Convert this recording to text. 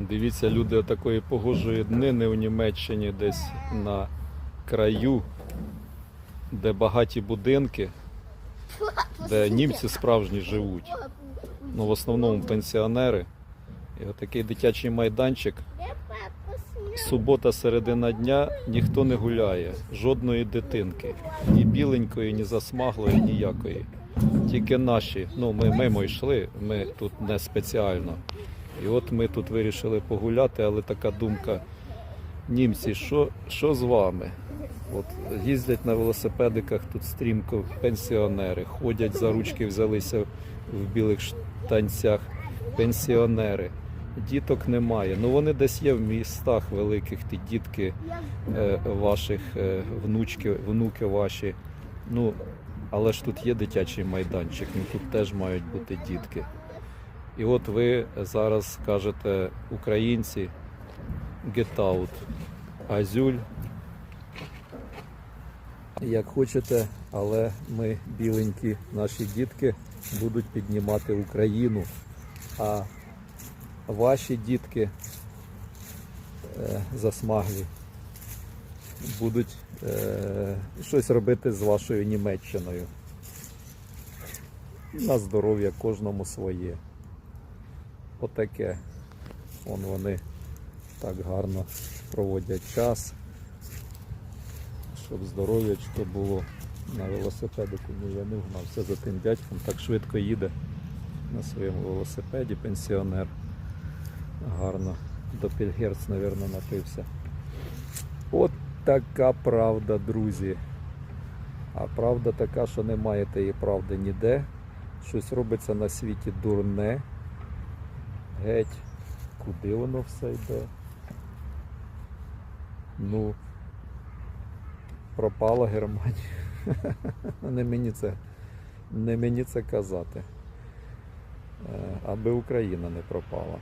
Дивіться, люди такої погожої днини у Німеччині десь на краю, де багаті будинки, де німці справжні живуть. Ну, в основному пенсіонери. І отакий дитячий майданчик. Субота, середина дня, ніхто не гуляє, жодної дитинки. Ні біленької, ні засмаглої, ніякої. Тільки наші. Ну, ми мимо йшли, ми тут не спеціально. І от ми тут вирішили погуляти, але така думка. Німці, що, що з вами? От їздять на велосипедиках тут стрімко пенсіонери, ходять за ручки, взялися в білих штанцях пенсіонери. Діток немає. Ну вони десь є в містах великих, ті дітки е, ваших, е, внучки, внуки ваші. Ну, але ж тут є дитячий майданчик, ну тут теж мають бути дітки. І от ви зараз кажете, українці, get out, азюль. Як хочете, але ми, біленькі, наші дітки, будуть піднімати Україну. А ваші дітки е, засмаглі будуть е, щось робити з вашою Німеччиною. На здоров'я кожному своє. Отаке. Вон вони так гарно проводять час, щоб здоров'ячко було на велосипедику. Ні, я не вгнався за тим дядьком, так швидко їде на своєму велосипеді пенсіонер. Гарно. До Пільгерц, мабуть, напився. От така правда, друзі. А правда така, що немає тієї правди ніде. Щось робиться на світі дурне. Геть, куди воно все йде? Ну, пропала Германія. Не мені це, не мені це казати. Е, Аби Україна не пропала.